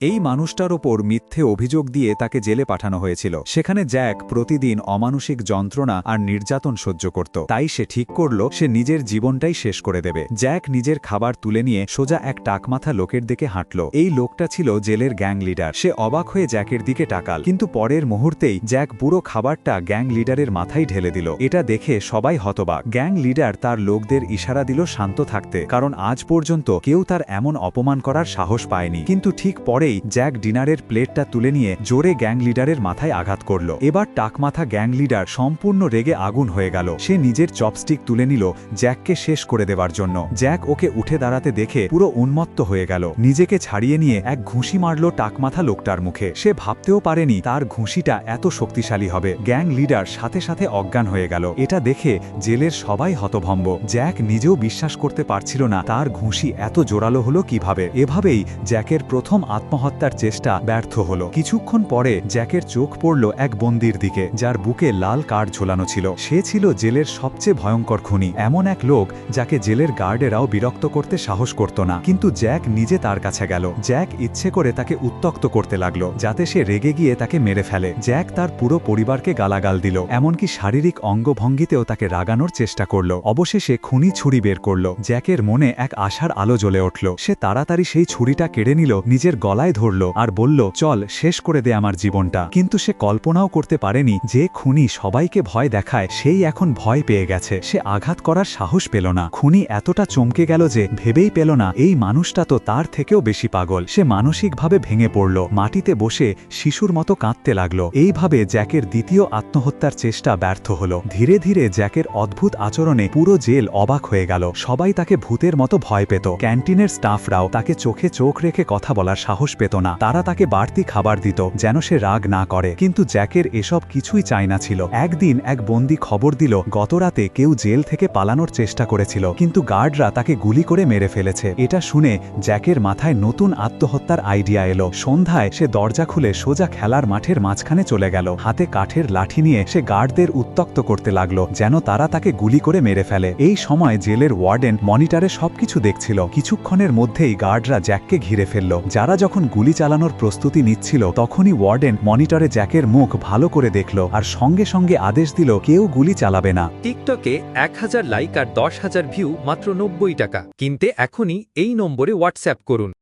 এই মানুষটার ওপর মিথ্যে অভিযোগ দিয়ে তাকে জেলে পাঠানো হয়েছিল। সেখানে জ্যাক প্রতিদিন অমানসিক যন্ত্রণা আর নির্যাতন সহ্য করত। তাই সে ঠিক করল, সে নিজের জীবনটাই শেষ করে দেবে। জ্যাক নিজের খাবার তুলে নিয়ে সোজা এক টাকমাথা লোকের দিকে হাঁটল। এই লোকটা ছিল জেলের গ্যাং লিডার। সে অবাক হয়ে জ্যাকের দিকে টাকাল কিন্তু পরের মুহূর্তেই জ্যাক পুরো খাবারটা গ্যাং লিডারের মাথায় ঢেলে দিল। এটা দেখে সবাই হতবাক। গ্যাং লিডার তার লোকদের ইশারা দিল শান্ত থাকতে। কারণ আজ পর্যন্ত কেউ তার এমন অপমান করার সাহস পায়নি। কিন্তু ঠিক পরেই জ্যাক ডিনারের প্লেটটা তুলে নিয়ে জোরে গ্যাং লিডারের মাথায় আঘাত করল। এবার টাকমাথা গ্যাং লিডার সম্পূর্ণ রেগে আগুন হয়ে গেল। সে নিজের চপস্টিক তুলে নিল জ্যাককে শেষ করে দেওয়ার জন্য। জ্যাক ওকে উঠে দাঁড়াতে দেখে পুরো উন্মত্ত হয়ে গেল। নিজেকে ছাড়িয়ে নিয়ে এক ঘুষি মারল টাকমাথা লোকটার মুখে। সে ভাবতেও পারেনি তার ঘুষিটা এত শক্তিশালী হবে। গ্যাং লিডার সাথে সাথে অজ্ঞান হয়ে গেল। এটা দেখে জেলের সবাই হতভম্ব। জ্যাক নিজেও বিশ্বাস করতে পারছিল না তার ঘুষি এত জোরালো হলো কীভাবে। এভাবেই জ্যাকের প্রথম আত্মহত্যার চেষ্টা ব্যর্থ হলো। কিছুক্ষণ পরে জ্যাকের চোখ পড়ল এক বন্দির দিকে, যার বুকে লাল কার্ড ঝোলানো ছিল। সে ছিল জেলের সবচেয়ে ভয়ঙ্কর খুনি, এমন এক লোক যাকে জেলের গার্ডেরাও বিরক্ত করতে সাহস করত না। কিন্তু জ্যাক নিজে তার কাছে গেল। জ্যাক ইচ্ছে করে তাকে উত্তক্ত করতে লাগল, যাতে সে রেগে গিয়ে তাকে মেরে ফেলে। জ্যাক তার পুরো পরিবারকে গালাগাল দিল, এমনকি শারীরিক অঙ্গভঙ্গিতেও তাকে রাগানোর চেষ্টা করল। অবশেষে খুনি ছুরি বের করল। জ্যাকের মনে এক আশার আলো জ্বলে উঠল। সে তাড়াতাড়ি সেই ছুরিটা কেড়ে নিল, নিজের গলায় ধরল আর বলল, চল, শেষ করে দে আমার জীবনটা। কিন্তু সে কল্পনাও করতে পারেনি যে খুনি সবাইকে ভয় দেখায়, সেই এখন ভয় পেয়ে গেছে। সে আঘাত করার সাহস পেল না। খুনি এতটা চমকে গেল যে ভেবেই পেল না, এই মানুষটা তো তার থেকেও বেশি পাগল। সে মানসিকভাবে ভেঙে পড়ল, মাটিতে বসে শিশুর মতো কাঁদতে লাগল। এইভাবে জ্যাকের দ্বিতীয় আত্মহত্যার চেষ্টা ব্যর্থ হল। ধীরে ধীরে জ্যাকের অদ্ভুত আচরণে পুরো জেল অবাক হয়ে গেল। সবাই তাকে ভূতের মতো ভয় পেত। ক্যান্টিনের স্টাফরাও তাকে চোখে চোখ রেখে কথা বলার সাহস পেত না। তারা তাকে বাড়তি খাবার দিত, যেন সে রাগ না করে। কিন্তু জ্যাকের এসব কিছুই চাই না ছিল। একদিন এক বন্দি খবর দিল, গতরাতে কেউ জেল থেকে পালানোর চেষ্টা করেছিল। কিন্তু গার্ডরা তাকে গুলি করে মেরে ফেলেছে। এটা শুনে জ্যাকের মাথায় নতুন আত্মহত্যার আইডিয়া এলো। সন্ধ্যায় সে দরজা খুলে সোজা খেলার মাঠের মাঝখানে চলে গেল। হাতে কাঠের লাঠি নিয়ে সে গার্ডদের উত্তক্ত করতে লাগল, যেন তারা তাকে গুলি করে মেরে ফেলে। এই সময় জেলের ওয়ার্ডেন মনিটরে সবকিছু দেখছিল। কিছুক্ষণের মধ্যেই গার্ডরা জ্যাককে ঘিরে ফেলল। যারা যখন গুলি চালানোর প্রস্তুতি নিচ্ছিল, তখনই ওয়ার্ডেন মনিটরে জ্যাকের মুখ ভালো করে দেখল আর সঙ্গে সঙ্গে আদেশ দিল, কেউ গুলি চালাবে না। টিকটকে এক হাজার লাইক আর দশ হাজার ভিউ মাত্র নব্বই টাকা। কিনতে এখনই এই নম্বরে হোয়াটসঅ্যাপ করুন।